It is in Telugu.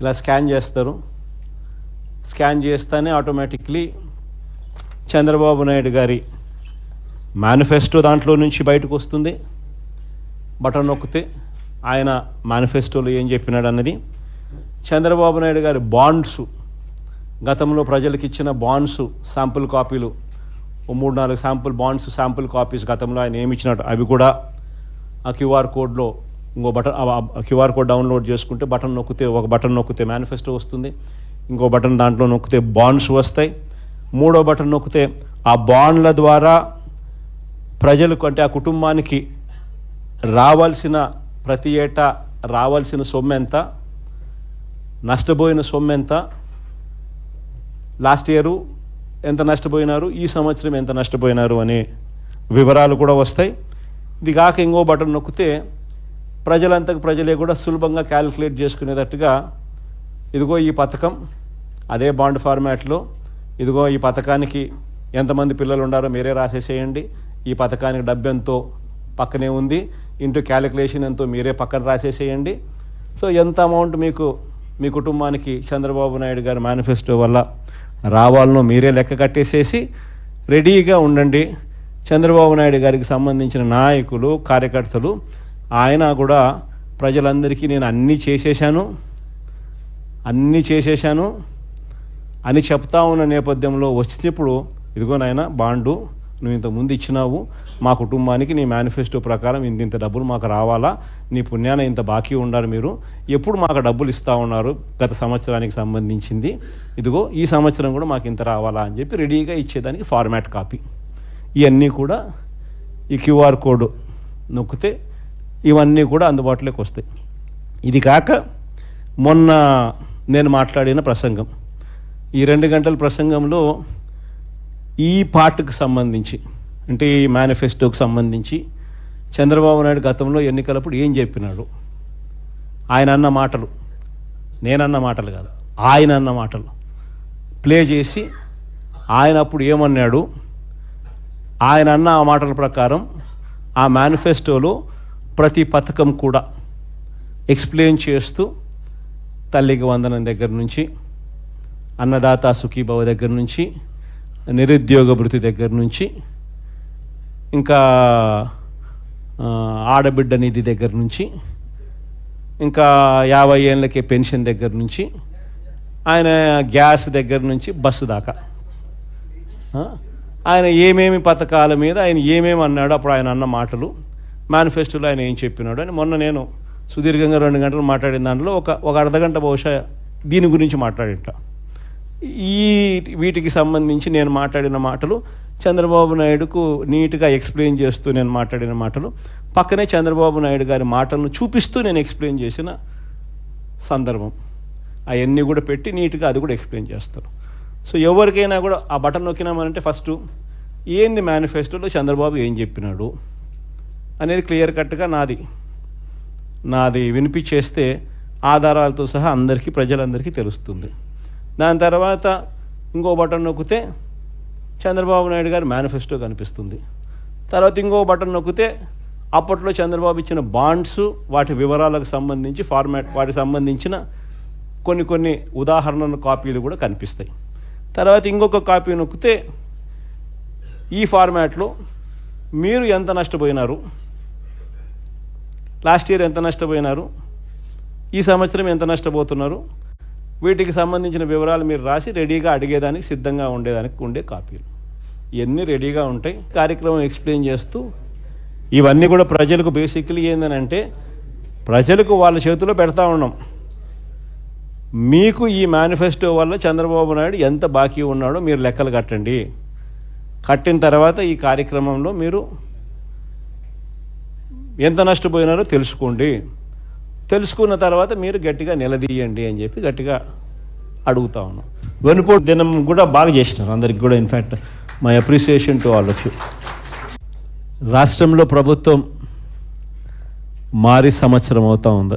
ఇలా స్కాన్ చేస్తారు. స్కాన్ చేస్తేనే ఆటోమేటిక్లీ చంద్రబాబు నాయుడు గారి మేనిఫెస్టో దాంట్లో నుంచి బయటకు వస్తుంది. బటన్ నొక్కితే ఆయన మేనిఫెస్టోలో ఏం చెప్పినాడు అన్నది చంద్రబాబు నాయుడు గారి బాండ్స్ గతంలో ప్రజలకు ఇచ్చిన బాండ్స్ శాంపుల్ కాపీలు ఓ మూడు నాలుగు శాంపుల్ బాండ్స్ శాంపుల్ కాపీస్ గతంలో ఆయన ఏమి ఇచ్చినట్టు అవి కూడా ఆ క్యూఆర్ కోడ్లో ఇంకో బటన్ క్యూఆర్ కోడ్ డౌన్లోడ్ చేసుకుంటే బటన్ నొక్కితే ఒక బటన్ నొక్కితే మేనిఫెస్టో వస్తుంది. ఇంకో బటన్ దాంట్లో నొక్కితే బాండ్స్ వస్తాయి. మూడో బటన్ నొక్కితే ఆ బాండ్ల ద్వారా ప్రజలకు అంటే ఆ కుటుంబానికి రావాల్సిన ప్రతి ఏటా రావాల్సిన సొమ్ము ఎంత నష్టపోయిన సొమ్ము ఎంత లాస్ట్ ఇయరు ఎంత నష్టపోయినారు ఈ సంవత్సరం ఎంత నష్టపోయినారు అనే వివరాలు కూడా వస్తాయి. ఇది కాక ఇంకో బటన్ నొక్కితే ప్రజలంతకు ప్రజలే కూడా సులభంగా క్యాలిక్యులేట్ చేసుకునేటట్టుగా ఇదిగో ఈ పథకం అదే బాండ్ ఫార్మాట్లో ఇదిగో ఈ పథకానికి ఎంతమంది పిల్లలు ఉన్నారో మీరే రాసేసేయండి ఈ పథకానికి డబ్బు ఎంతో పక్కనే ఉంది ఇంటూ క్యాలిక్యులేషన్ ఎంతో మీరే పక్కన రాసేసేయండి. సో ఎంత అమౌంట్ మీకు మీ కుటుంబానికి చంద్రబాబు నాయుడు గారి మేనిఫెస్టో వల్ల రావాలనో మీరే లెక్క కట్టేసేసి రెడీగా ఉండండి. చంద్రబాబు నాయుడు గారికి సంబంధించిన నాయకులు కార్యకర్తలు ఆయన కూడా ప్రజలందరికీ నేను అన్నీ చేసేశాను అన్నీ చేసేశాను అని చెప్తా ఉన్న నేపథ్యంలో వచ్చినప్పుడు ఇదిగో నాయన బాండు నువ్వు ఇంత ముందు ఇచ్చినావు మా కుటుంబానికి నీ మేనిఫెస్టో ప్రకారం ఇంత ఇంత డబ్బులు మాకు రావాలా నీ పుణ్యాన ఇంత బాకీ ఉండాలి మీరు ఎప్పుడు మాకు డబ్బులు ఇస్తూ ఉన్నారు గత సంవత్సరానికి సంబంధించింది ఇదిగో ఈ సంవత్సరం కూడా మాకు ఇంత రావాలా అని చెప్పి రెడీగా ఇచ్చేదానికి ఫార్మాట్ కాపీ. ఇవన్నీ కూడా ఈ క్యూఆర్ కోడ్ నొక్కితే ఇవన్నీ కూడా అందుబాటులోకి వస్తాయి. ఇది కాక మొన్న నేను మాట్లాడిన ప్రసంగం. ఈ రెండు గంటల ప్రసంగంలో ఈ పార్ట్కి సంబంధించి అంటే ఈ మేనిఫెస్టోకి సంబంధించి చంద్రబాబు నాయుడు గతంలో ఎన్నికలప్పుడు ఏం చెప్పినాడు? ఆయన అన్న మాటలు. నేనన్న మాటలు కాదు ఆయన అన్న మాటలు. ప్లే చేసి ఆయన అప్పుడు ఏమన్నాడు? ఆయన అన్న ఆ మాటల ప్రకారం ఆ మేనిఫెస్టోలో ప్రతి పథకం కూడా ఎక్స్ప్లెయిన్ చేస్తూ తల్లికి వందనం దగ్గర నుంచి అన్నదాత సుఖీభవ దగ్గర నుంచి నిరుద్యోగ భృతి దగ్గర నుంచి ఇంకా ఆడబిడ్డ నిధి దగ్గర నుంచి ఇంకా యాభై ఏళ్ళకి పెన్షన్ దగ్గర నుంచి ఆయన గ్యాస్ దగ్గర నుంచి బస్సు దాకా. ఆయన ఏమేమి పథకాల మీద ఆయన ఏమేమి అన్నాడు అప్పుడు ఆయన అన్న మాటలు. మేనిఫెస్టోలో ఆయన ఏం చెప్పినాడు అని మొన్న నేను సుదీర్ఘంగా రెండు గంటలు మాట్లాడిన దాంట్లో ఒక ఒక అర్ధగంట బహుశా దీని గురించి మాట్లాడింట. ఈ వీటికి సంబంధించి నేను మాట్లాడిన మాటలు చంద్రబాబు నాయుడుకు నీట్గా ఎక్స్ప్లెయిన్ చేస్తూ నేను మాట్లాడిన మాటలు పక్కనే చంద్రబాబు నాయుడు గారి మాటలను చూపిస్తూ నేను ఎక్స్ప్లెయిన్ చేసిన సందర్భం. అవన్నీ కూడా పెట్టి నీట్గా అది కూడా ఎక్స్ప్లెయిన్ చేస్తారు. సో ఎవరికైనా కూడా ఆ బటన్ నొక్కినామనంటే ఫస్ట్ ఏంది మేనిఫెస్టోలో చంద్రబాబు ఏం చెప్పినాడు? అనేది క్లియర్ కట్గా నాది. నాది వినిపించేస్తే ఆధారాలతో సహా అందరికీ ప్రజలందరికీ తెలుస్తుంది. దాని తర్వాత ఇంకో బటన్ నొక్కితే చంద్రబాబు నాయుడు గారి మేనిఫెస్టో కనిపిస్తుంది. తర్వాత ఇంకో బటన్ నొక్కితే అప్పట్లో చంద్రబాబు ఇచ్చిన బాండ్స్ వాటి వివరాలకు సంబంధించి ఫార్మాట్ వాటికి సంబంధించిన కొన్ని కొన్ని ఉదాహరణల కాపీలు కూడా కనిపిస్తాయి. తర్వాత ఇంకొక కాపీ నొక్కితే ఈ ఫార్మాట్లో మీరు ఎంత నష్టపోయినారు? లాస్ట్ ఇయర్ ఎంత నష్టపోయినారు? ఈ సంవత్సరం ఎంత నష్టపోతున్నారు? వీటికి సంబంధించిన వివరాలు మీరు రాసి రెడీగా అడిగేదానికి సిద్ధంగా ఉండేదానికి ఉండే కాపీలు. ఇవన్నీ రెడీగా ఉంటాయి. కార్యక్రమం ఎక్స్ప్లెయిన్ చేస్తూ ఇవన్నీ కూడా ప్రజలకు బేసిక్లీ ఏంటంటే ప్రజలకు వాళ్ళ చేతిలో పెడతా ఉన్నాం. మీకు ఈ మేనిఫెస్టో వల్ల చంద్రబాబు నాయుడు ఎంత బాకీ ఉన్నాడో మీరు లెక్కలు కట్టండి. కట్టిన తర్వాత ఈ కార్యక్రమంలో మీరు ఎంత నష్టపోయినారో తెలుసుకోండి. తెలుసుకున్న తర్వాత మీరు గట్టిగా నిలదీయండి అని చెప్పి గట్టిగా అడుగుతా ఉన్నాం. వెనుపోటు దినం కూడా బాగా చేసినారు అందరికి కూడా in fact my appreciation to all of you రాష్ట్రంలో ప్రభుత్వం మారి సంవత్సరం అవుతా ఉంది.